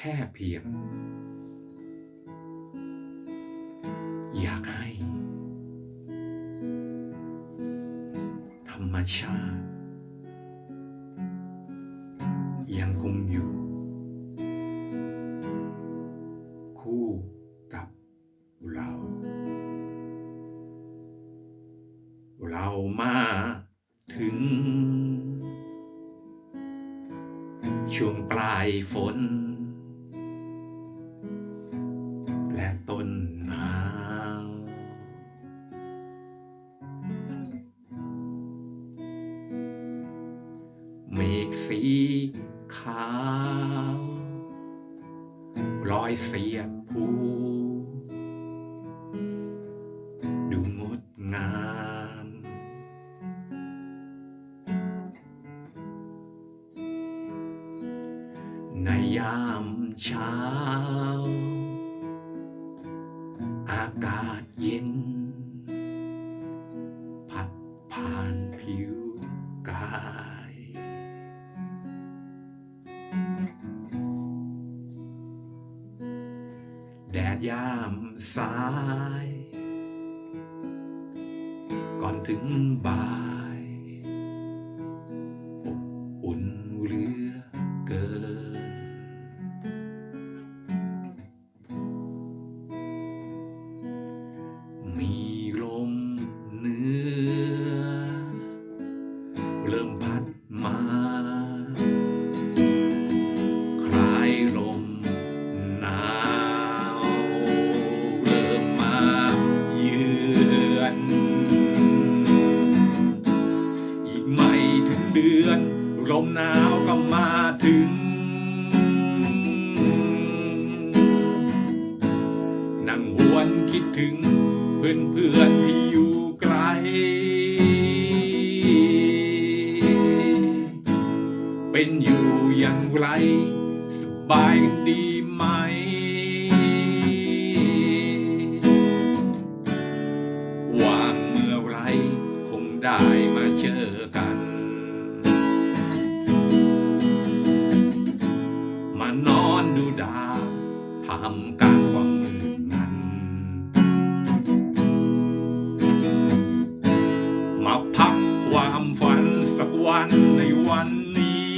แค่เพียง อยากให้ ธรรมชาติ ยังคงอยู่ คู่กับเรา เรามาถึง ช่วงปลายฝน สีขาว รอยเสียดภูดูงดงาม ในยามเช้า อากาศเย็นพัดผ่าน แดดยามสาย ก่อนถึงบ่าย ลมหนาวก็มาถึง นั่งหวนคิดถึงเพื่อนเพื่อนที่อยู่ไกล เป็นอยู่อย่างไร สบายกันดีไหม ดาทำการความมืดนั้น มาพักความฝันสักวันในวันนี้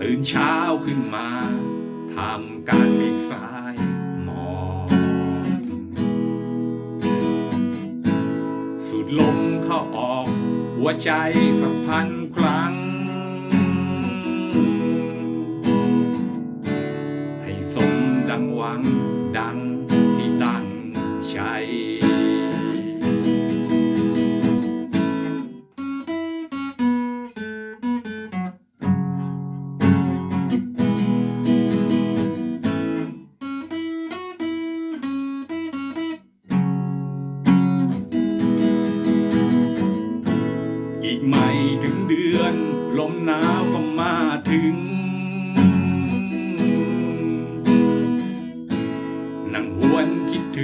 ตื่นเช้าขึ้นมาทำการเมฆสายหมอกสูดลมเข้าออก หัวใจสัมพันธ์ครั้ง ดังหวัง ดังที่ตั้งใจอีกไม่ถึงเดือน ลมหนาวก็มาถึงนั่ง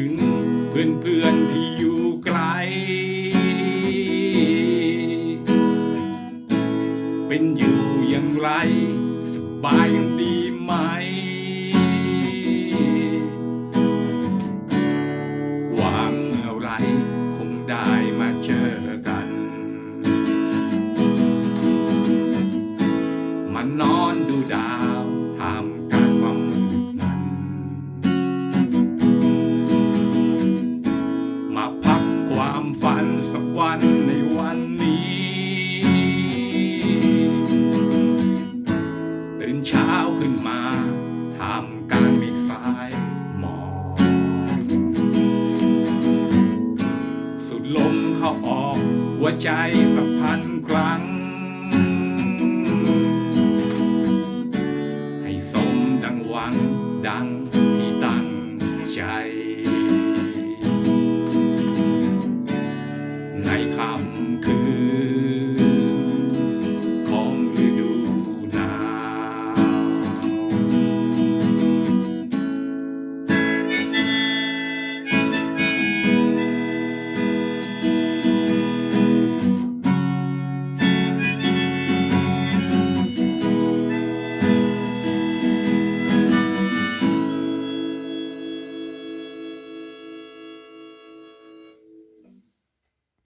ถึงเพื่อนเพื่อนที่อยู่ไกล เป็นอยู่อย่างไร สบายยังดีไหม ใจสักพันครั้ง ให้สมดังหวังดัง